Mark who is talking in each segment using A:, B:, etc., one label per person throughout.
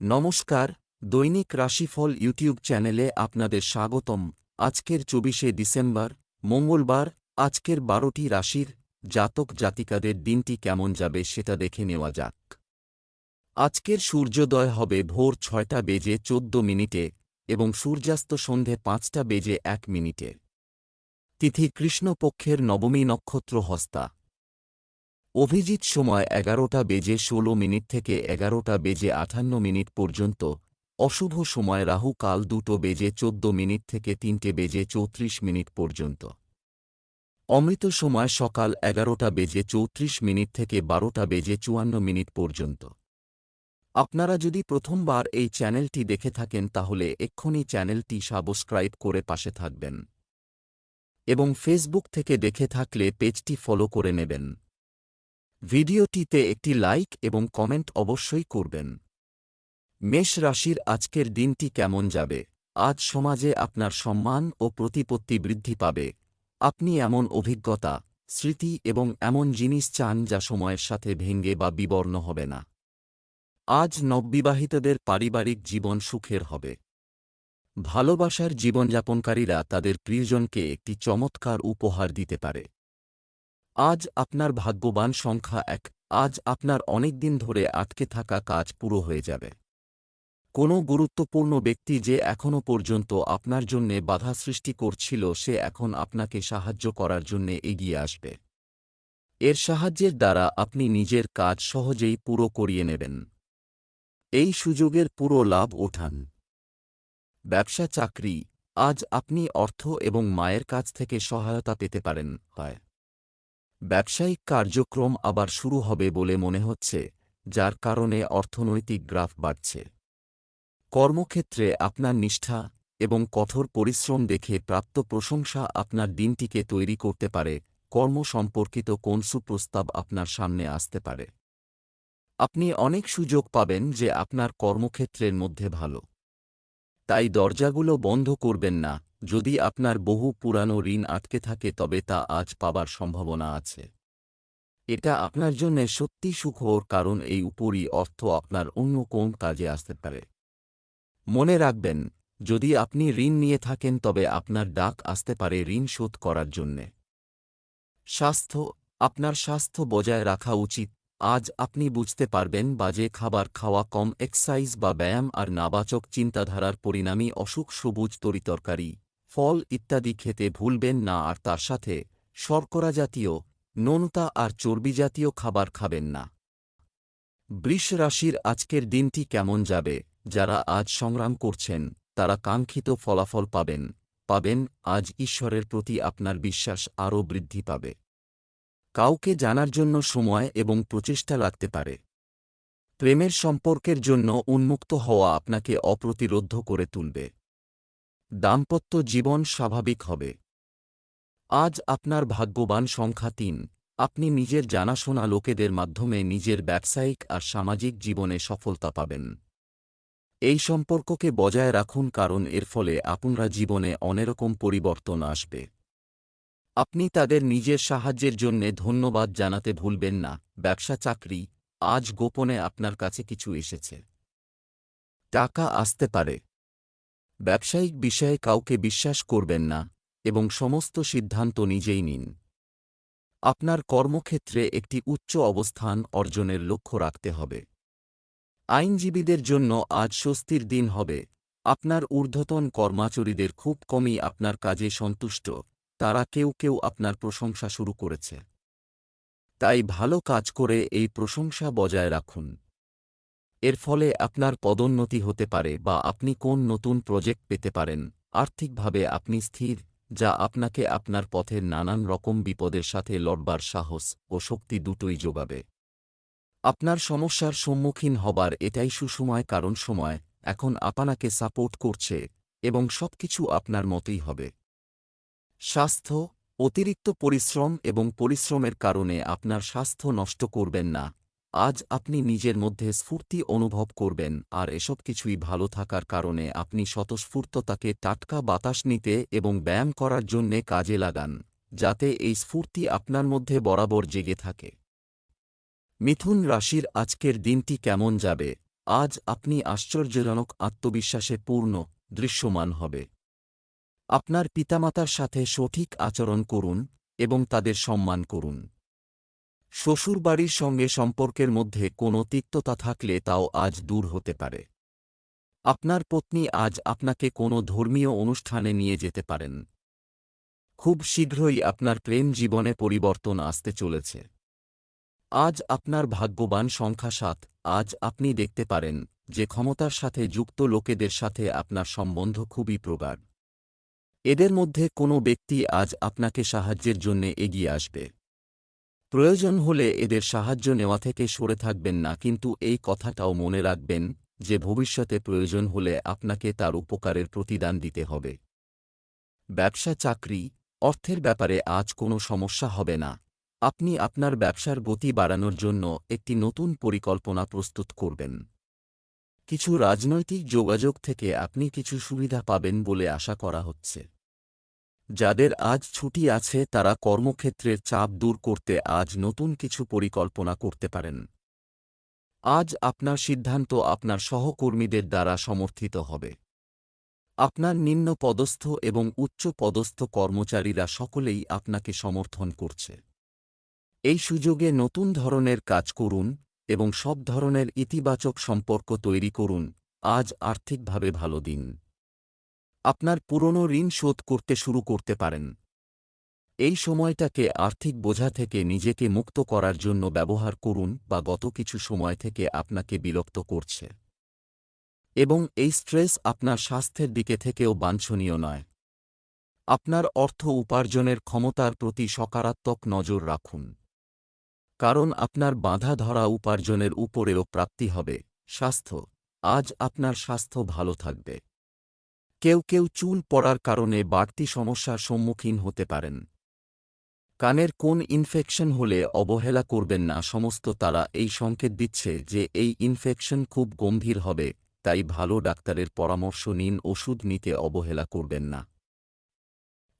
A: নমস্কার, দৈনিক রাশিফল ইউটিউব চ্যানেলে আপনাদের স্বাগতম। আজকের চব্বিশে ডিসেম্বর, মঙ্গলবার, আজকের বারোটি রাশির জাতক জাতিকাদের দিনটি কেমন যাবে সেটা দেখে নেওয়া যাক। আজকের সূর্যোদয় হবে ভোর ছয়টা বেজে চোদ্দ মিনিটে এবং সূর্যাস্ত সন্ধে পাঁচটা বেজে এক মিনিটে। তিথি কৃষ্ণপক্ষের নবমী নক্ষত্র হস্তা অভিজিৎ সময় এগারোটা বেজে ষোলো মিনিট থেকে এগারোটা বেজে আঠান্ন মিনিট পর্যন্ত। অশুভ সময় রাহু কাল দুটো বেজে চোদ্দ মিনিট থেকে তিনটে বেজে চৌত্রিশ মিনিট পর্যন্ত। অমৃত সময় সকাল এগারোটা বেজে চৌত্রিশ মিনিট থেকে বারোটা বেজে চুয়ান্ন মিনিট পর্যন্ত। আপনারা যদি প্রথমবার এই চ্যানেলটি দেখে থাকেন তাহলে এক্ষুনি চ্যানেলটি সাবস্ক্রাইব করে পাশে থাকবেন। এবং ফেসবুক থেকে দেখে থাকলে পেজটি ফলো করে নেবেন। ভিডিওটিতে একটি লাইক এবং কমেন্ট অবশ্যই করবেন। মেষ রাশির আজকের দিনটি কেমন যাবে? আজ সমাজে আপনার সম্মান ও প্রতিপত্তি বৃদ্ধি পাবে। আপনি এমন অভিজ্ঞতা, স্মৃতি এবং এমন জিনিস চান যা সময়ের সাথে ভেঙ্গে বা বিবর্ণ হবে না। আজ নববিবাহিতদের পারিবারিক জীবন সুখের হবে। ভালোবাসার জীবনযাপনকারীরা তাদের প্রিয়জনকে একটি চমৎকার উপহার দিতে পারে। আজ আপনার ভাগ্যবান সংখ্যা এক। আজ আপনার অনেক দিন ধরে আটকে থাকা কাজ পুরো হয়ে যাবে। কোনো গুরুত্বপূর্ণ ব্যক্তি যে এখনও পর্যন্ত আপনার জন্যে বাধা সৃষ্টি করছিল, সে এখন আপনাকে সাহায্য করার জন্যে এগিয়ে আসবে। এর সাহায্যের দ্বারা আপনি নিজের কাজ সহজেই পুরো করিয়ে নেবেন। এই সুযোগের পুরো লাভ ওঠান। ব্যবসা চাকরি আজ আপনি অর্থ এবং মায়ের কাছ থেকে সহায়তা পেতে পারেন। হয়। ব্যবসায়িক কার্যক্রম আবার শুরু হবে বলে মনে হচ্ছে, যার কারণে অর্থনৈতিক গ্রাফ বাড়ছে। কর্মক্ষেত্রে আপনার নিষ্ঠা এবং কঠোর পরিশ্রম দেখে প্রাপ্ত প্রশংসা আপনার দিনটিকে তৈরি করতে পারে, কর্ম সম্পর্কিত কোন সুপ্রস্তাব আপনার সামনে আসতে পারে। আপনি অনেক সুযোগ পাবেন যে আপনার কর্মক্ষেত্রের মধ্যে ভালো। তাই দরজাগুলো বন্ধ করবেন না যদি আপনার বহু পুরানো ঋণ আটকে থাকে, তবে তা আজ পাবার সম্ভাবনা আছে। এটা আপনার জন্য সত্যি সুখর কারণ এই উপরই অর্থ আপনার অন্য কোন কাজে আসতে পারে। মনে রাখবেন, যদি আপনি ঋণ নিয়ে থাকেন, তবে আপনার ডাক আসতে পারে ঋণ শোধ করার জন্যে। স্বাস্থ্য, আপনার স্বাস্থ্য বজায় রাখা উচিত। আজ আপনি বুঝতে পারবেন, বাজে খাবার খাওয়া কম, এক্সাইজ বা ব্যায়াম আর নাবাচক চিন্তাধারার পরিণামী অসুখ সবুজ তরিতরকারি। ফল ইত্যাদি খেতে ভুলবেন না আর তার সাথে শর্করা জাতীয়, নোনতা আর চর্বিজাতীয় খাবার খাবেন না। বৃষ রাশির আজকের দিনটি কেমন যাবে? যারা আজ সংগ্রাম করছেন, তারা কাঙ্ক্ষিত ফলাফল পাবেন। পাবেন, আজ ঈশ্বরের প্রতি আপনার বিশ্বাস আরও বৃদ্ধি পাবে। কাউকে জানার জন্য সময় এবং প্রচেষ্টা লাগতে পারে। প্রেমের সম্পর্কের জন্য উন্মুক্ত হওয়া আপনাকে অপ্রতিরোধ করে তুলবে। দাম্পত্য জীবন স্বাভাবিক হবে। আজ আপনার ভাগ্যবান সংখ্যা তিন। আপনি নিজের জানাশোনা লোকেদের মাধ্যমে নিজের ব্যবসায়িক আর সামাজিক জীবনে সফলতা পাবেন। এই সম্পর্ককে বজায় রাখুন কারণ এর ফলে আপনারা জীবনে অনেরকম পরিবর্তন আসবে। আপনি তাদের নিজের সাহায্যের জন্যে ধন্যবাদ জানাতে ভুলবেন না। ব্যবসা চাকরি আজ গোপনে আপনার কাছে কিছু এসেছে। টাকা আসতে পারে। ব্যবসায়িক বিষয়ে কাউকে বিশ্বাস করবেন না এবং সমস্ত সিদ্ধান্ত নিজেই নিন। আপনার কর্মক্ষেত্রে একটি উচ্চ অবস্থান অর্জনের লক্ষ্য রাখতে হবে। আইনজীবীদের জন্য আজ স্বস্তির দিন হবে। আপনার ঊর্ধ্বতন কর্মচারীদের খুব কমই আপনার কাজে সন্তুষ্ট। তারা কেউ কেউ আপনার প্রশংসা শুরু করেছে। তাই ভালো কাজ করে এই প্রশংসা বজায় রাখুন। এর ফলে আপনার পদোন্নতি হতে পারে বা আপনি কোন নতুন প্রজেক্ট পেতে পারেন। আর্থিকভাবে আপনি স্থির, যা আপনাকে আপনার পথের নানান রকম বিপদের সাথে লড়বার সাহস ও শক্তি দুটোই যোগাবে। আপনার সমস্যার সম্মুখীন হবার এটাই সুসময় কারণ সময়, এখন আপনাকে সাপোর্ট করছে এবং সবকিছু আপনার মতোই হবে। স্বাস্থ্য, অতিরিক্ত পরিশ্রম এবং পরিশ্রমের কারণে আপনার স্বাস্থ্য নষ্ট করবেন না। আজ আপনি নিজের মধ্যে স্ফূর্তি অনুভব করবেন, আর এসব কিছুই ভালো থাকার কারণে আপনি স্বতঃস্ফূর্ততাকে টাটকা বাতাস নিতে এবং ব্যায়াম করার জন্যে কাজে লাগান, যাতে এই স্ফূর্তি আপনার মধ্যে বরাবর জেগে থাকে। মিথুন রাশির আজকের দিনটি কেমন যাবে? আজ আপনি আশ্চর্যজনক আত্মবিশ্বাসে পূর্ণ, দৃশ্যমান হবে। আপনার পিতামাতার সাথে সঠিক আচরণ করুন এবং তাদের সম্মান করুন। শ্বশুরবাড়ির সঙ্গে সম্পর্কের মধ্যে কোনো তিক্ততা থাকলে তাও আজ দূর হতে পারে। আপনার পত্নী আজ আপনাকে কোনো ধর্মীয় অনুষ্ঠানে নিয়ে যেতে পারেন। খুব শীঘ্রই আপনার প্রেম জীবনে পরিবর্তন আসতে চলেছে। আজ আপনার ভাগ্যবান সংখ্যা সাত, আজ আপনি দেখতে পারেন যে ক্ষমতার সাথে যুক্ত লোকেদের সাথে আপনার সম্বন্ধ খুবই প্রগাঢ়। এদের মধ্যে কোনো ব্যক্তি আজ আপনাকে সাহায্যের জন্য এগিয়ে আসবে। প্রয়োজন হলে এদের সাহায্য নেওয়া থেকে সরে থাকবেন না, কিন্তু এই কথাটাও মনে রাখবেন যে ভবিষ্যতে প্রয়োজন হলে আপনাকে তার উপকারের প্রতিদান দিতে হবে। ব্যবসা চাকরি, অর্থের ব্যাপারে আজ কোনো সমস্যা হবে না। আপনি আপনার ব্যবসার গতি বাড়ানোর জন্য একটি নতুন পরিকল্পনা প্রস্তুত করবেন। কিছু রাজনৈতিক যোগাযোগ থেকে আপনি কিছু সুবিধা পাবেন বলে আশা করা হচ্ছে। যাদের আজ ছুটি আছে তারা কর্মক্ষেত্রের চাপ দূর করতে আজ নতুন কিছু পরিকল্পনা করতে পারেন। আজ আপনার সিদ্ধান্ত আপনার সহকর্মীদের দ্বারা সমর্থিত হবে। আপনার নিম্ন পদস্থ এবং উচ্চ পদস্থ কর্মচারীরা সকলেই আপনাকে সমর্থন করছে। এই সুযোগে নতুন ধরনের কাজ করুন এবং সব ধরনের ইতিবাচক সম্পর্ক তৈরি করুন। আজ আর্থিকভাবে ভালো দিন। আপনার পুরনো ঋণ শোধ করতে শুরু করতে পারেন। এই সময়টাকে আর্থিক বোঝা থেকে নিজেকে মুক্ত করার জন্য ব্যবহার করুন বা গত কিছু সময় থেকে আপনাকে বিরক্ত করছে। এবং এই স্ট্রেস আপনার স্বাস্থ্যের দিকে থেকেও বাঞ্ছনীয় নয়। আপনার অর্থ উপার্জনের ক্ষমতার প্রতি সকারাত্মক নজর রাখুন। কারণ আপনার বাঁধা ধরা উপার্জনের উপরেও প্রাপ্তি হবে। স্বাস্থ্য, আজ আপনার স্বাস্থ্য ভালো থাকবে। কেউ কেউ চুল পড়ার কারণে বাড়তি সমস্যার সম্মুখীন হতে পারেন। কানের কোন ইনফেকশন হলে অবহেলা করবেন না, সমস্ত তারা এই সংকেত দিচ্ছে যে এই ইনফেকশন খুব গম্ভীর হবে, তাই ভালো ডাক্তারের পরামর্শ নিন, ওষুধ নিতে অবহেলা করবেন না।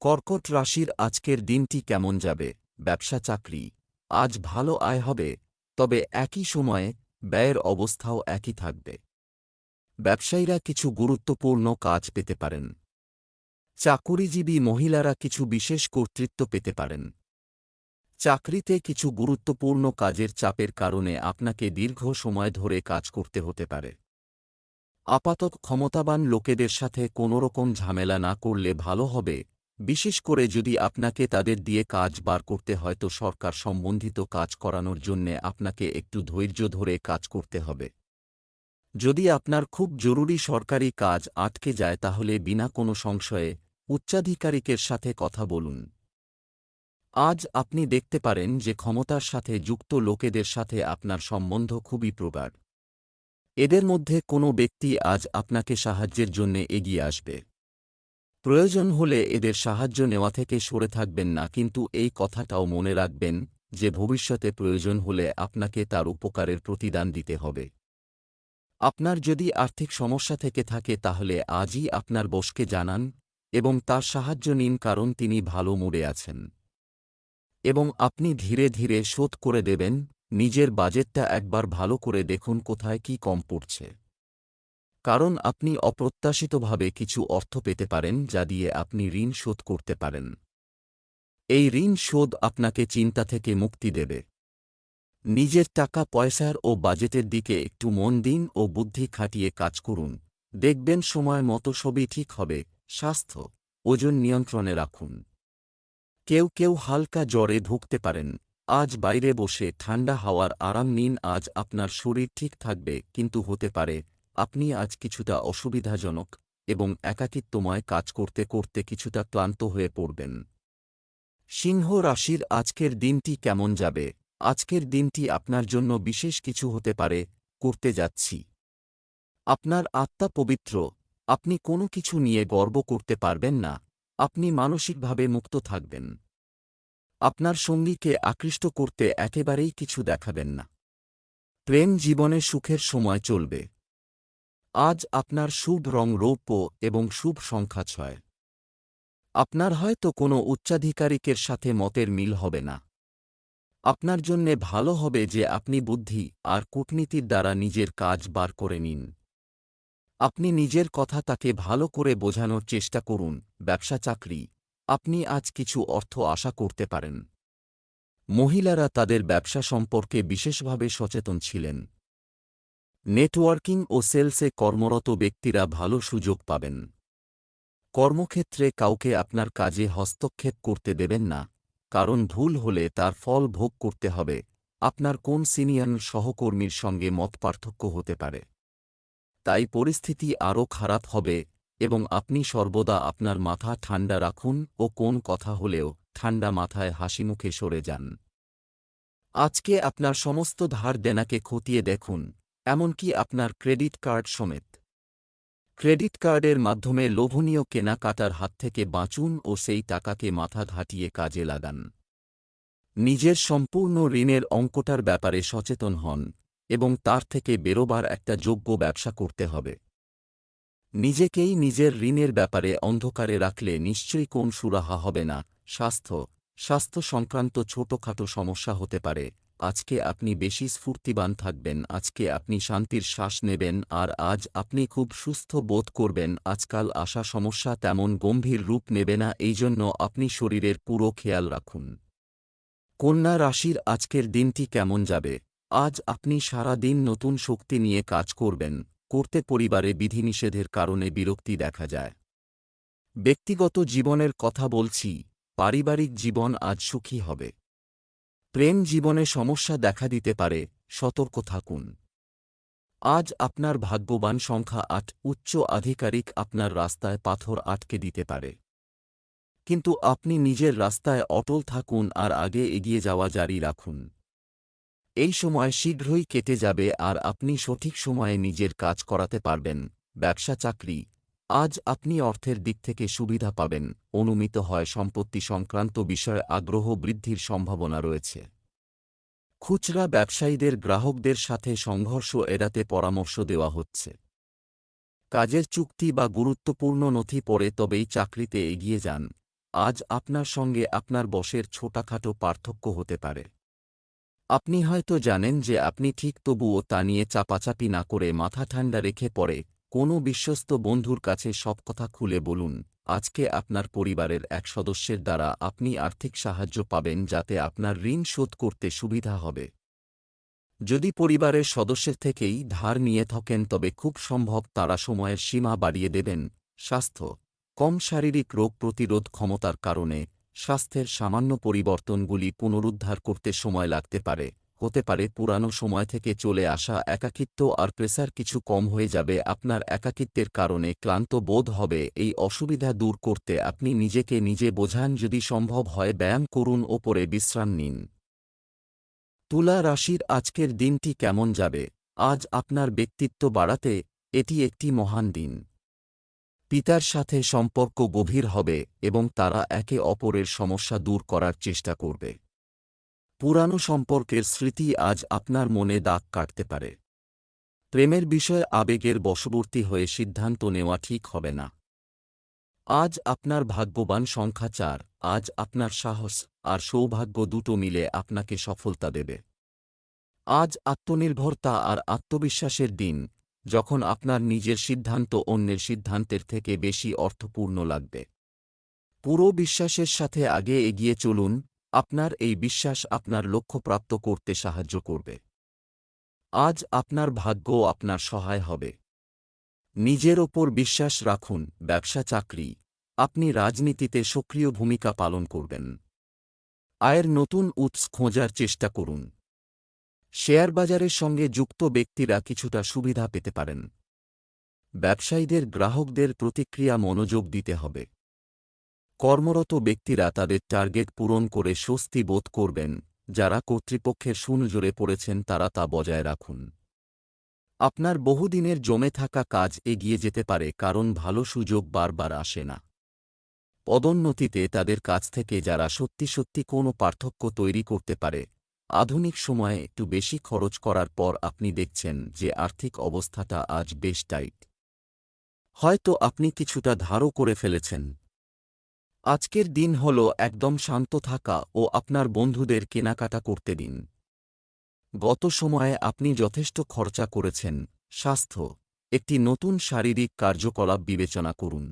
A: কর্কট রাশির আজকের দিনটি কেমন যাবে? ব্যবসা চাকরি। আজ ভালো আয় হবে, তবে একই সময়ে ব্যয়ের অবস্থাও একই থাকবে। ব্যবসায়ীরা কিছু গুরুত্বপূর্ণ কাজ পেতে পারেন। চাকুরিজীবী মহিলারা কিছু বিশেষ কর্তৃত্ব পেতে পারেন। চাকরিতে কিছু গুরুত্বপূর্ণ কাজের চাপের কারণে আপনাকে দীর্ঘ সময় ধরে কাজ করতে হতে পারে। আপাতত ক্ষমতাবান লোকেদের সাথে কোনোরকম ঝামেলা না করলে ভালো হবে, বিশেষ করে যদি আপনাকে তাদের দিয়ে কাজ বার করতে হয়তো সরকার সম্বন্ধিত কাজ করানোর জন্যে আপনাকে একটু ধৈর্য ধরে কাজ করতে হবে। যদি আপনার খুব জরুরি সরকারি কাজ আটকে যায় তাহলে বিনা কোনো সংশয়ে উচ্চাধিকারিকের সাথে কথা বলুন। আজ আপনি দেখতে পারেন যে ক্ষমতার সাথে যুক্ত লোকেদের সাথে আপনার সম্বন্ধ খুবই প্রগাঢ়। এদের মধ্যে কোনো ব্যক্তি আজ আপনাকে সাহায্যের জন্যে এগিয়ে আসবে। প্রয়োজন হলে এদের সাহায্য নেওয়া থেকে সরে থাকবেন না, কিন্তু এই কথাটাও মনে রাখবেন যে ভবিষ্যতে প্রয়োজন হলে আপনাকে তার উপকারের প্রতিদান দিতে হবে। আপনার যদি আর্থিক সমস্যা থেকে থাকে তাহলে আজই আপনার বসকে জানান এবং তার সাহায্য নিন কারণ তিনি ভালো মুড়ে আছেন। এবং আপনি ধীরে ধীরে শোধ করে দেবেন, নিজের বাজেটটা একবার ভালো করে দেখুন কোথায় কি কম পড়ছে। কারণ আপনি অপ্রত্যাশিতভাবে কিছু অর্থ পেতে পারেন যা দিয়ে আপনি ঋণ শোধ করতে পারেন। এই ঋণ শোধ আপনাকে চিন্তা থেকে মুক্তি দেবে। নিজের টাকা, পয়সার ও বাজেটের দিকে একটু মন দিন ও বুদ্ধি খাটিয়ে কাজ করুন। দেখবেন সময় মতো সবই ঠিক হবে। স্বাস্থ্য, ওজন নিয়ন্ত্রণে রাখুন। কেউ কেউ হালকা জ্বরে ভুগতে পারেন। আজ বাইরে বসে ঠান্ডা হাওয়ার আরাম নিন, আজ আপনার শরীর ঠিক থাকবে, কিন্তু হতে পারে আপনি আজ কিছুটা অসুবিধাজনক এবং একাকিত্বময় কাজ করতে করতে কিছুটা ক্লান্ত হয়ে পড়বেন। সিংহ রাশির আজকের দিনটি কেমন যাবে? আজকের দিনটি আপনার জন্য বিশেষ কিছু হতে পারে, করতে যাচ্ছি। আপনার আত্মা পবিত্র, আপনি কোনো কিছু নিয়ে গর্ব করতে পারবেন না, আপনি মানসিকভাবে মুক্ত থাকবেন। আপনার সঙ্গীকে আকৃষ্ট করতে একেবারেই কিছু দেখাবেন না। প্রেম জীবনে সুখের সময় চলবে। আজ আপনার শুভ রং রৌপ্য এবং শুভ সংখ্যা ছয়। আপনার হয়তো কোনো উচ্চাধিকারিকের সাথে মতের মিল হবে না। আপনার জন্যে ভালো হবে যে আপনি বুদ্ধি আর কূটনীতির দ্বারা নিজের কাজ বার করে নিন। আপনি নিজের কথা তাকে ভালো করে বোঝানোর চেষ্টা করুন, ব্যবসা চাকরি। আপনি আজ কিছু অর্থ আশা করতে পারেন। মহিলারা তাদের ব্যবসা সম্পর্কে বিশেষভাবে সচেতন ছিলেন। নেটওয়ার্কিং ও সেলসে কর্মরত ব্যক্তিরা ভালো সুযোগ পাবেন। কর্মক্ষেত্রে কাউকে আপনার কাজে হস্তক্ষেপ করতে দেবেন না। কারণ ভুল হলে তার ফল ভোগ করতে হবে। আপনার কোন সিনিয়র সহকর্মীর সঙ্গে মত পার্থক্য হতে পারে? তাই পরিস্থিতি আরও খারাপ হবে এবং আপনি সর্বদা আপনার মাথা ঠান্ডা রাখুন ও কোন কথা হলেও ঠান্ডা মাথায় হাসিমুখে সরে যান। আজকে আপনার সমস্ত ধার দেনাকে খতিয়ে দেখুন, এমনকি আপনার ক্রেডিট কার্ড সমেত। ক্রেডিট কার্ডের মাধ্যমে লোভনীয় কেনাকাটার হাত থেকে বাঁচুন ও সেই টাকাকে মাথা ঘাটিয়ে কাজে লাগান। নিজের সম্পূর্ণ ঋণের অঙ্কটার ব্যাপারে সচেতন হন এবং তার থেকে বেরোবার একটা যোগ্য ব্যবসা করতে হবে। নিজেকেই নিজের ঋণের ব্যাপারে অন্ধকারে রাখলে নিশ্চয়ই কোন সুরাহা হবে না, স্বাস্থ্য স্বাস্থ্য সংক্রান্ত ছোটখাটো সমস্যা হতে পারে আজকে আপনি বেশি স্ফূর্তিবান থাকবেন, আজকে আপনি শান্তির শ্বাস নেবেন আর আজ আপনি খুব সুস্থ বোধ করবেন, আজকাল আসা সমস্যা তেমন গম্ভীর রূপ নেবে না এই জন্য আপনি শরীরের পুরো খেয়াল রাখুন। কন্যা রাশির আজকের দিনটি কেমন যাবে? আজ আপনি সারা দিন নতুন শক্তি নিয়ে কাজ করবেন, করতে পরিবারে বিধিনিষেধের কারণে বিরক্তি দেখা যায়। ব্যক্তিগত জীবনের কথা বলছি, পারিবারিক জীবন আজ সুখী হবে। প্রেম জীবনে সমস্যা দেখা দিতে পারে, সতর্ক থাকুন। আজ আপনার ভাগ্যবান সংখ্যা আট, উচ্চ আধিকারিক আপনার রাস্তায় পাথর আটকে দিতে পারে। কিন্তু আপনি নিজের রাস্তায় অটল থাকুন আর আগে এগিয়ে যাওয়া জারি রাখুন। এই সময় শীঘ্রই কেটে যাবে আর আপনি সঠিক সময়ে নিজের কাজ করাতে পারবেন, ব্যবসা, চাকরি আজ আপনি অর্থের দিক থেকে সুবিধা পাবেন। অনুমিত হয় সম্পত্তি সংক্রান্ত বিষয়ে আগ্রহ বৃদ্ধির সম্ভাবনা রয়েছে। খুচরা ব্যবসায়ীদের গ্রাহকদের সাথে সংঘর্ষ এড়াতে পরামর্শ দেওয়া হচ্ছে। কাজের চুক্তি বা গুরুত্বপূর্ণ নথি পড়ে তবেই চাকরিতে এগিয়ে যান। আজ আপনার সঙ্গে আপনার বসের ছোটাখাটো পার্থক্য হতে পারে। আপনি হয়তো জানেন যে আপনি ঠিক তবুও তা নিয়ে চাপাচাপি না করে মাথা ঠান্ডা রেখে পড়ে। কোনো বিশ্বস্ত বন্ধুর কাছে সব কথা খুলে বলুন, আজকে আপনার পরিবারের এক সদস্যের দ্বারা আপনি আর্থিক সাহায্য পাবেন যাতে আপনার ঋণ শোধ করতে সুবিধা হবে। যদি পরিবারের সদস্যের থেকেই ধার নিয়ে থাকেন তবে খুব সম্ভব তারা সময়ের সীমা বাড়িয়ে দেবেন। স্বাস্থ্য, কম শারীরিক রোগ প্রতিরোধ ক্ষমতার কারণে স্বাস্থ্যের সামান্য পরিবর্তনগুলি পুনরুদ্ধার করতে সময় লাগতে পারে। হতে পারে পুরানো সময় থেকে চলে আসা একাকিত্ব আর প্রেসার কিছু কম হয়ে যাবে আপনার একাকিত্বের কারণে ক্লান্ত বোধ হবে, এই অসুবিধা দূর করতে আপনি নিজেকে নিজে বোঝান যদি সম্ভব হয় ব্যায়াম করুন, ওপরে বিশ্রাম নিন। তুলা রাশির আজকের দিনটি কেমন যাবে? আজ আপনার ব্যক্তিত্ব বাড়াতে এটি একটি মহান দিন। পিতার সাথে সম্পর্ক গভীর হবে এবং তারা একে অপরের সমস্যা দূর করার চেষ্টা করবে। পুরানো সম্পর্কের স্মৃতি আজ আপনার মনে দাগ কাটতে পারে। প্রেমের বিষয়ে আবেগের বশবর্তী হয়ে সিদ্ধান্ত নেওয়া ঠিক হবে না। আজ আপনার ভাগ্যবান সংখ্যা চার, আজ আপনার সাহস আর সৌভাগ্য দুটো মিলে আপনাকে সফলতা দেবে। আজ আত্মনির্ভরতা আর আত্মবিশ্বাসের দিন, যখন আপনার নিজের সিদ্ধান্ত অন্যের সিদ্ধান্তের থেকে বেশি অর্থপূর্ণ লাগবে। পুরো বিশ্বাসের সাথে আগে এগিয়ে চলুন আপনার এই বিশ্বাস আপনার লক্ষ্য প্রাপ্ত করতে সাহায্য করবে। আজ আপনার ভাগ্য আপনার সহায় হবে। নিজের ওপর বিশ্বাস রাখুন, ব্যবসা, চাকরি। আপনি রাজনীতিতে সক্রিয় ভূমিকা পালন করবেন। আয়ের নতুন উৎস খোঁজার চেষ্টা করুন। শেয়ার বাজারের সঙ্গে যুক্ত ব্যক্তিরা কিছুটা সুবিধা পেতে পারেন। ব্যবসায়ীদের, গ্রাহকদের প্রতিক্রিয়া মনোযোগ দিতে হবে। কর্মরত ব্যক্তিরা তাদের টার্গেট পূরণ করে স্বস্তি বোধ করবেন, যারা কর্তৃপক্ষের সুনজোরে পড়েছেন তারা তা বজায় রাখুন। আপনার বহুদিনের জমে থাকা কাজ এগিয়ে যেতে পারে, কারণ ভালো সুযোগ বারবার আসে না। পদোন্নতিতে তাদের কাছ থেকে যারা সত্যি সত্যি কোনো পার্থক্য তৈরি করতে পারে, আধুনিক সময়ে একটু বেশি খরচ করার পর আপনি দেখছেন যে আর্থিক অবস্থাটা আজ বেশ টাইট। হয়তো আপনি কিছুটা ধারও করে ফেলেছেন আজকের দিন হল একদম শান্ত থাকা ও আপনার বন্ধুদের কেনাকাটা করতে দিন। গত সময়ে আপনি যথেষ্ট খরচা করেছেন, স্বাস্থ্য, একটি নতুন শারীরিক কার্যকলাপ বিবেচনা করুন।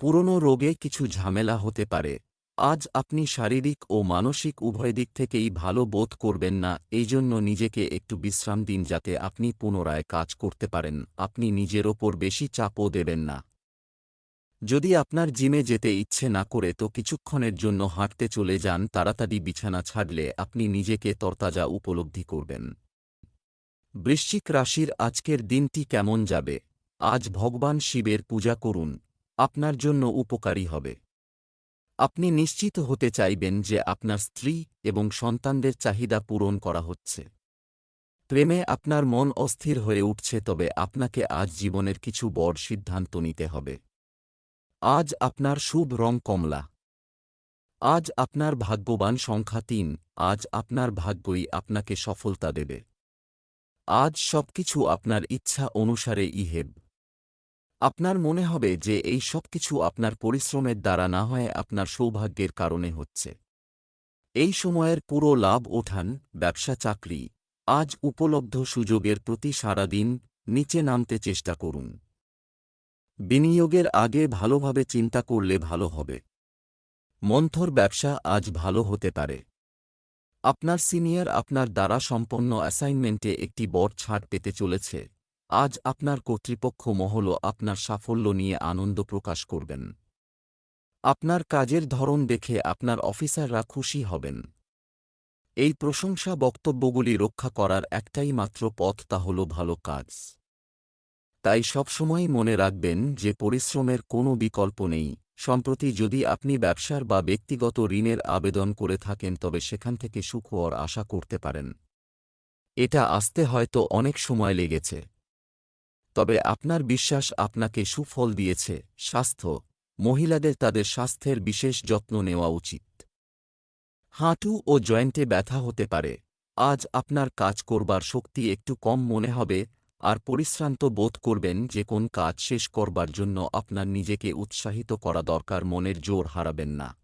A: পুরনো রোগে কিছু ঝামেলা হতে পারে, আজ আপনি শারীরিক ও মানসিক উভয় দিক থেকেই ভালো বোধ করবেন না, এই জন্য নিজেকে একটু বিশ্রাম দিন যাতে আপনি পুনরায় কাজ করতে পারেন, আপনি নিজের ওপর বেশি চাপও দেবেন না। যদি আপনার জিমে যেতে ইচ্ছে না করে তো কিছুক্ষণের জন্য হাঁটতে চলে যান, তাড়াতাড়ি বিছানা ছাড়লে আপনি নিজেকে তরতাজা উপলব্ধি করবেন। বৃশ্চিক রাশির আজকের দিনটি কেমন যাবে? আজ ভগবান শিবের পূজা করুন, আপনার জন্য উপকারী হবে। আপনি নিশ্চিত হতে চাইবেন যে আপনার স্ত্রী এবং সন্তানদের চাহিদা পূরণ করা হচ্ছে। প্রেমে আপনার মন অস্থির হয়ে উঠছে, তবে আপনাকে আজ জীবনের কিছু বড় সিদ্ধান্ত নিতে হবে। আজ আপনার শুভ রং কমলা। আজ আপনার ভাগ্যবান সংখ্যা তিন, আজ আপনার ভাগ্যই আপনাকে সফলতা দেবে। আজ সবকিছু আপনার ইচ্ছা অনুসারে ইহেব। আপনার মনে হবে যে এই সবকিছু আপনার পরিশ্রমের দ্বারা না হয় আপনার সৌভাগ্যের কারণে হচ্ছে। এই সময়ের পুরো লাভ ওঠান, ব্যবসা চাকরি। আজ উপলব্ধ সুযোগের প্রতি সারাদিন নিচে নামতে চেষ্টা করুন। বিনিয়োগের আগে ভালোভাবে চিন্তা করলে ভালো হবে। মন্থর ব্যবসা আজ ভালো হতে পারে। আপনার সিনিয়র আপনার দ্বারা সম্পন্ন অ্যাসাইনমেন্টে একটি বড় ছাড় পেতে চলেছে। আজ আপনার কর্তৃপক্ষ মহল আপনার সাফল্য নিয়ে আনন্দ প্রকাশ করবেন। আপনার কাজের ধরন দেখে আপনার অফিসাররা খুশি হবেন। এই প্রশংসা বক্তব্যগুলি রক্ষা করার একটাই মাত্র পথ তা হল ভালো কাজ। তাই সবসময় মনে রাখবেন যে পরিশ্রমের কোনো বিকল্প নেই। সম্প্রতি যদি আপনি ব্যবসার বা ব্যক্তিগত ঋণের আবেদন করে থাকেন, তবে সেখান থেকে সুখ হওয়ার আশা করতে পারেন। এটা আসতে হয়তো অনেক সময় লেগেছে। তবে আপনার বিশ্বাস আপনাকে সুফল দিয়েছে। স্বাস্থ্য। মহিলাদের তাদের স্বাস্থ্যের বিশেষ যত্ন নেওয়া উচিত। হাঁটু ও জয়েন্টে ব্যথা হতে পারে। আজ আপনার কাজ করবার শক্তি একটু কম মনে হবে। আর পরিশ্রান্ত বোধ করবেন যে কোন কাজ শেষ করবার জন্য আপনার নিজেকে উৎসাহিত করা দরকার, মনের জোর হারাবেন না।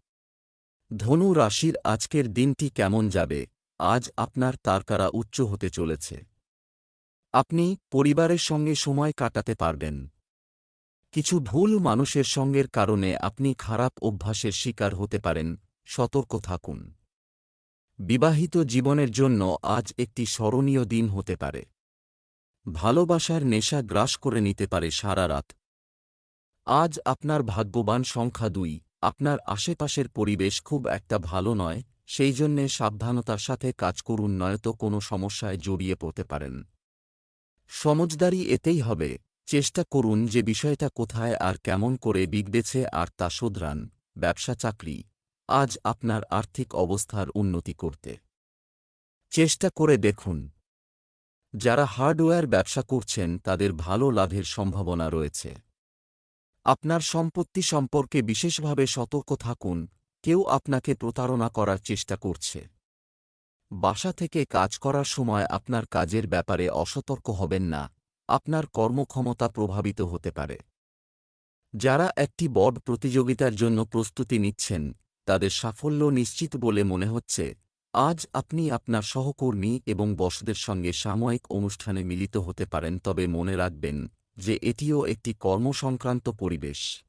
A: ধনু রাশির আজকের দিনটি কেমন যাবে? আজ আপনার তারকারা উচ্চ হতে চলেছে। আপনি পরিবারের সঙ্গে সময় কাটাতে পারবেন। কিছু ভুল মানুষের সঙ্গের কারণে আপনি খারাপ অভ্যাসের শিকার হতে পারেন, সতর্ক থাকুন। বিবাহিত জীবনের জন্য আজ একটি স্মরণীয় দিন হতে পারে। ভালোবাসার নেশা গ্রাস করে নিতে পারে সারা রাত। আজ আপনার ভাগ্যবান সংখ্যা দুই। আপনার আশেপাশের পরিবেশ খুব একটা ভালো নয়, সেই জন্যে সাবধানতার সাথে কাজ করুন, নয়তো কোনো সমস্যায় জড়িয়ে পড়তে পারেন। সমজদারি এতেই হবে। চেষ্টা করুন যে বিষয়টা কোথায় আর কেমন করে বিগড়েছে আর তা শোধরান। ব্যবসা, চাকরি। আজ আপনার আর্থিক অবস্থার উন্নতি করতে। চেষ্টা করে দেখুন। যারা হার্ডওয়্যার ব্যবসা করছেন, তাদের ভালো লাভের সম্ভাবনা রয়েছে। আপনার সম্পত্তি সম্পর্কে বিশেষভাবে সতর্ক থাকুন, কেউ আপনাকে প্রতারণা করার চেষ্টা করছে। বাসা থেকে কাজ করার সময় আপনার কাজের ব্যাপারে অসতর্ক হবেন না, আপনার কর্মক্ষমতা প্রভাবিত হতে পারে। যারা একটি বড় প্রতিযোগিতার জন্য প্রস্তুতি নিচ্ছেন, তাদের সাফল্য নিশ্চিত বলে মনে হচ্ছে। আজ আপনি আপনার সহকর্মী এবং বসদের সঙ্গে সাময়িক অনুষ্ঠানে মিলিত হতে পারেন, তবে মনে রাখবেন যে এটিও একটি কর্মসংক্রান্ত পরিবেশ।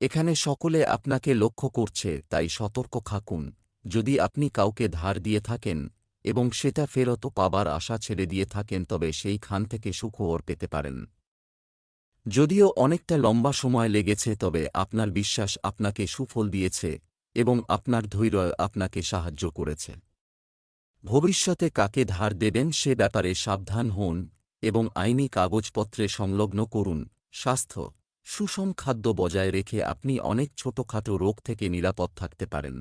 A: এখানে সকলে আপনাকে লক্ষ্য করছে, তাই সতর্ক থাকুন। যদি আপনি কাউকে ধার দিয়ে থাকেন এবং সেটা ফেরত পাবার আশা ছেড়ে দিয়ে থাকেন, তবে সেই খান থেকে সুখবর পেতে পারেন। যদিও অনেকটা লম্বা সময় লেগেছে, তবে আপনার বিশ্বাস আপনাকে সুফল দিয়েছে। এবং আপনার ধৈর্য আপনাকে সাহায্য করেছে। ভবিষ্যতে কাকে ধার দেবেন সে ব্যাপারে সাবধান হন এবং আইনি কাগজপত্রে সংলগ্ন করুন। স্বাস্থ্য, সুষম খাদ্য বজায় রেখে আপনি অনেক ছোটখাটো রোগ থেকে নিরাপদ থাকতে পারেন।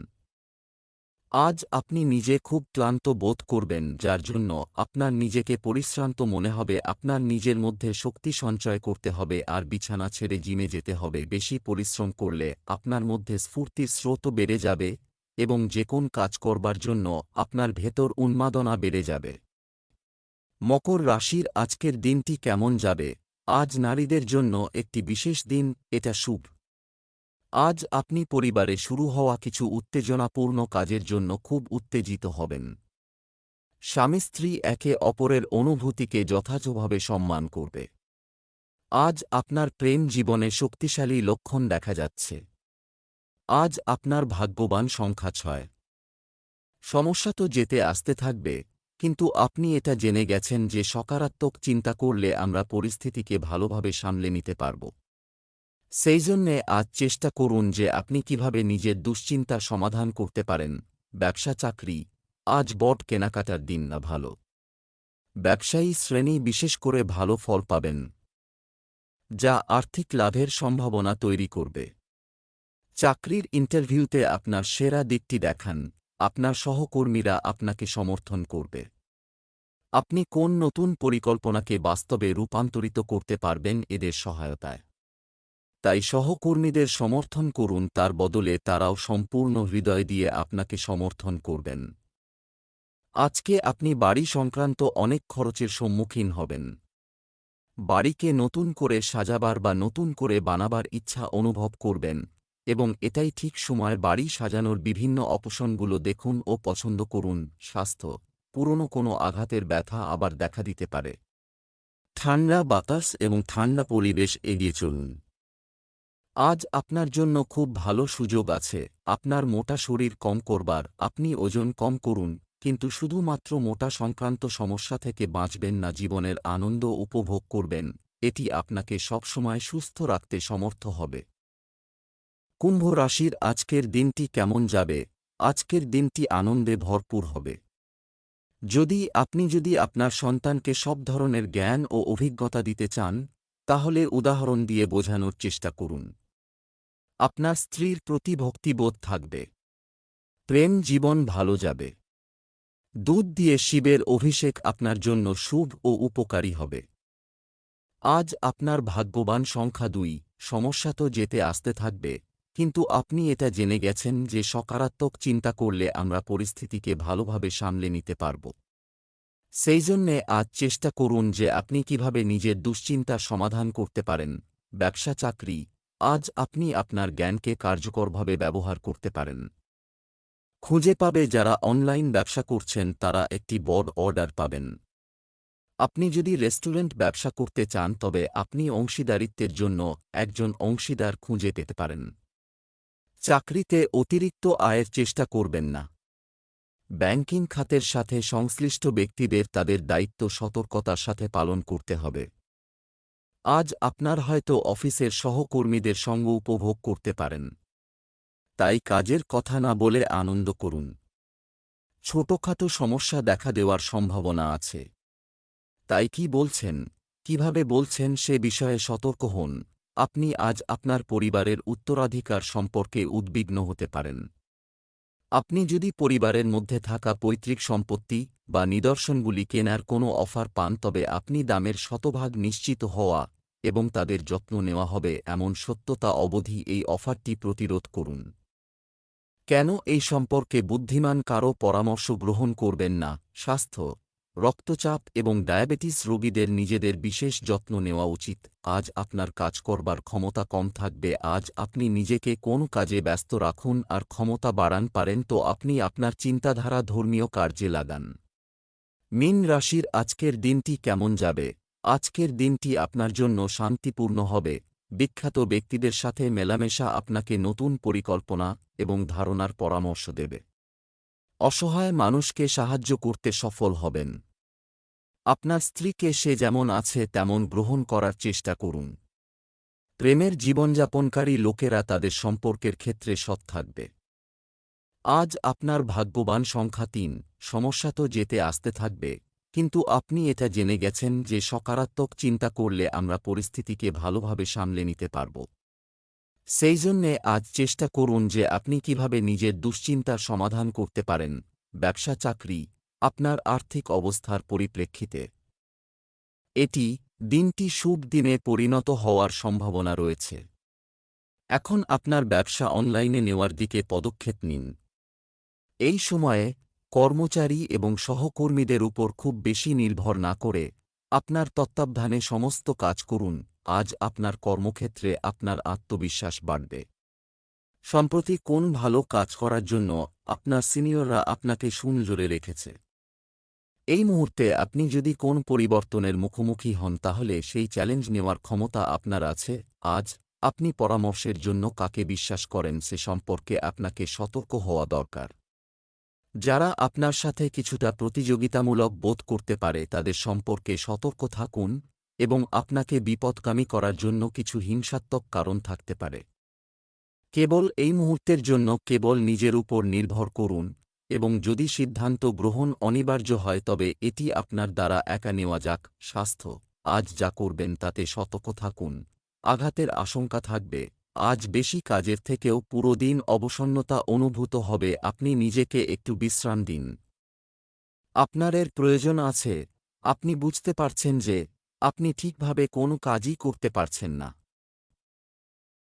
A: আজ আপনি নিজে খুব ক্লান্ত বোধ করবেন, যার জন্য আপনার নিজেকে পরিশ্রান্ত মনে হবে, আপনার নিজের মধ্যে শক্তি সঞ্চয় করতে হবে আর বিছানা ছেড়ে জিমে যেতে হবে। বেশি পরিশ্রম করলে আপনার মধ্যে স্ফূর্তির স্রোত বেড়ে যাবে এবং যে কোন কাজ করবার জন্য আপনার ভেতর উন্মাদনা বেড়ে যাবে। মকর রাশির আজকের দিনটি কেমন যাবে? আজ নারীদের জন্য একটি বিশেষ দিন, এটা শুভ। আজ আপনি পরিবারে শুরু হওয়া কিছু উত্তেজনাপূর্ণ কাজের জন্য খুব উত্তেজিত হবেন। স্বামী স্ত্রী একে অপরের অনুভূতিকে যথাযথভাবে সম্মান করবে। আজ আপনার প্রেম জীবনে শক্তিশালী লক্ষণ দেখা যাচ্ছে। আজ আপনার ভাগ্যবান সংখ্যা ছয়। সমস্যা তো যেতে আসতে থাকবে, কিন্তু আপনি এটা জেনে গেছেন যে সকারাত্মক চিন্তা করলে আমরা পরিস্থিতিকে ভালোভাবে সামলে নিতে পারব। সেই জন্যে আজ চেষ্টা করুন যে আপনি কীভাবে নিজের দুশ্চিন্তা সমাধান করতে পারেন। ব্যবসা চাকরি, আজ বট কেনাকাটার দিন না ভালো। ব্যবসায়ী শ্রেণি বিশেষ করে ভালো ফল পাবেন, যা আর্থিক লাভের সম্ভাবনা তৈরি করবে। চাকরির ইন্টারভিউতে আপনার সেরা দিকটি দেখান, আপনার সহকর্মীরা আপনাকে সমর্থন করবে। আপনি কোন নতুন পরিকল্পনাকে বাস্তবে রূপান্তরিত করতে পারবেন এদের সহায়তায়। তাই সহকর্মীদের সমর্থন করুন, তার বদলে তারাও সম্পূর্ণ হৃদয় দিয়ে আপনাকে সমর্থন করবেন। আজকে আপনি বাড়ি সংক্রান্ত অনেক খরচের সম্মুখীন হবেন। বাড়িকে নতুন করে সাজাবার বা নতুন করে বানাবার ইচ্ছা অনুভব করবেন, এবং এটাই ঠিক সময় বাড়ি সাজানোর বিভিন্ন অপশনগুলো দেখুন ও পছন্দ করুন, স্বাস্থ্য, পুরনো কোনো আঘাতের ব্যথা আবার দেখা দিতে পারে। ঠান্ডা বাতাস এবং ঠান্ডা পরিবেশ এড়িয়ে চলুন। আজ আপনার জন্য খুব ভালো সুযোগ আছে। আপনার মোটা শরীর কম করবার, আপনি ওজন কম করুন, কিন্তু শুধুমাত্র মোটা সংক্রান্ত সমস্যা থেকে বাঁচবেন না, জীবনের আনন্দ উপভোগ করবেন। এটি আপনাকে সবসময় সুস্থ রাখতে সমর্থ হবে। কুম্ভ রাশির আজকের দিনটি কেমন যাবে? আজকের দিনটি আনন্দে ভরপুর হবে। যদি আপনি যদি আপনার সন্তানকে সব ধরনের জ্ঞান ও অভিজ্ঞতা দিতে চান, তাহলে উদাহরণ দিয়ে বোঝানোর চেষ্টা করুন। আপনার স্ত্রীর প্রতি ভক্তিবোধ থাকবে। প্রেম জীবন ভালো যাবে। দুধ দিয়ে শিবের অভিষেক আপনার জন্য শুভ ও উপকারী হবে। আজ আপনার ভাগ্যবান সংখ্যা দুই, সমস্যা তো যেতে আসতে থাকবে, কিন্তু আপনি এটা জেনে গেছেন যে সকারাত্মক চিন্তা করলে আমরা পরিস্থিতিকে ভালোভাবে সামলে নিতে পারব। সেই জন্যে আজ চেষ্টা করুন যে আপনি কীভাবে নিজের দুশ্চিন্তা সমাধান করতে পারেন, ব্যবসা, চাকরি আজ আপনি আপনার জ্ঞানকে কার্যকরভাবে ব্যবহার করতে পারেন। খুঁজে পাবে যারা অনলাইন ব্যবসা করছেন তারা একটি বড় অর্ডার পাবেন। আপনি যদি রেস্টুরেন্ট ব্যবসা করতে চান তবে আপনি অংশীদারিত্বের জন্য একজন অংশীদার খুঁজে পেতে পারেন। চাকরিতে অতিরিক্ত আয়ের চেষ্টা করবেন না। ব্যাংকিং খাতের সাথে সংশ্লিষ্ট ব্যক্তিদের তাদের দায়িত্ব সতর্কতার সাথে পালন করতে হবে। আজ আপনার হয়তো অফিসের সহকর্মীদের সঙ্গ উপভোগ করতে পারেন। তাই কাজের কথা না বলে আনন্দ করুন। ছোটখাটো সমস্যা দেখা দেওয়ার সম্ভাবনা আছে। তাই কি বলছেন? কীভাবে বলছেন সে বিষয়ে সতর্ক হন। আপনি আজ আপনার পরিবারের উত্তরাধিকার সম্পর্কে উদ্বিগ্ন হতে পারেন। আপনি যদি পরিবারের মধ্যে থাকা পৈতৃক সম্পত্তি বা নিদর্শনগুলি কেনার কোনো অফার পান, তবে আপনি দামের শতভাগ নিশ্চিত হওয়া এবং তাদের যত্ন নেওয়া হবে এমন সত্যতা অবধি এই অফারটি প্রতিরোধ করুন। কেন এই সম্পর্কে বুদ্ধিমান কারও পরামর্শ গ্রহণ করবেন না? স্বাস্থ্য রক্তচাপ এবং ডায়াবেটিস রোগীদের নিজেদের বিশেষ যত্ন নেওয়া উচিত। আজ আপনার কাজ করবার ক্ষমতা কম থাকবে। আজ আপনি নিজেকে কোন কাজে ব্যস্ত রাখুন আর ক্ষমতা বাড়ান পারেন তো আপনি আপনার চিন্তাধারা ধর্মীয় কার্যে লাগান। মিন রাশির আজকের দিনটি কেমন যাবে? আজকের দিনটি আপনার জন্য শান্তিপূর্ণ হবে। বিখ্যাত ব্যক্তিদের সাথে মেলামেশা আপনাকে নতুন পরিকল্পনা এবং ধারণার পরামর্শ দেবে। অসহায় মানুষকে সাহায্য করতে সফল হবেন। আপনার স্ত্রীকে সে যেমন আছে, তেমন গ্রহণ করার চেষ্টা করুন। প্রেমের জীবনযাপনকারী লোকেরা তাদের সম্পর্কের ক্ষেত্রে সৎ থাকবে। আজ আপনার ভাগ্যবান সংখ্যা তিন, সমস্যা তো যেতে আসতে থাকবে, কিন্তু আপনি এটা জেনে গেছেন যে সকারাত্মক চিন্তা করলে আমরা পরিস্থিতিকে ভালোভাবে সামলে নিতে পারব। সেই জন্যে আজ চেষ্টা করুন যে আপনি কীভাবে নিজের দুশ্চিন্তার সমাধান করতে পারেন, ব্যবসা, চাকরি আপনার আর্থিক অবস্থার পরিপ্রেক্ষিতে। এটি দিনটি শুভ দিনে পরিণত হওয়ার সম্ভাবনা রয়েছে। এখন আপনার ব্যবসা অনলাইনে নেওয়ার দিকে পদক্ষেপ নিন। এই সময়ে কর্মচারী এবং সহকর্মীদের উপর খুব বেশি নির্ভর না করে আপনার তত্ত্বাবধানে সমস্ত কাজ করুন, আজ আপনার কর্মক্ষেত্রে আপনার আত্মবিশ্বাস বাড়বে। সম্প্রতি কোন ভালো কাজ করার জন্য আপনার সিনিয়ররা আপনাকে সুনজরে রেখেছে? এই মুহূর্তে আপনি যদি কোন পরিবর্তনের মুখোমুখি হন তাহলে সেই চ্যালেঞ্জ নেওয়ার ক্ষমতা আপনার আছে। আজ আপনি পরামর্শের জন্য কাকে বিশ্বাস করেন সে সম্পর্কে আপনাকে সতর্ক হওয়া দরকার। যারা আপনার সাথে কিছুটা প্রতিযোগিতামূলক বোধ করতে পারে তাদের সম্পর্কে সতর্ক থাকুন এবং আপনাকে বিপদকামী করার জন্য কিছু হিংসাত্মক কারণ থাকতে পারে। কেবল এই মুহূর্তের জন্য কেবল নিজের উপর নির্ভর করুন। এবং যদি সিদ্ধান্ত গ্রহণ অনিবার্য হয়, তবে এটি আপনার দ্বারা একা নেওয়া যাক। স্বাস্থ্য, আজ যা করবেন তাতে সতর্ক থাকুন। আঘাতের আশঙ্কা থাকবে। আজ বেশি কাজের থেকেও পুরো দিন অবসন্নতা অনুভূত হবে। আপনি নিজেকে একটু বিশ্রাম দিন। আপনার এর প্রয়োজন আছে। আপনি বুঝতে পারছেন যে, আপনি ঠিকভাবে কোনো কাজই করতে পারছেন না।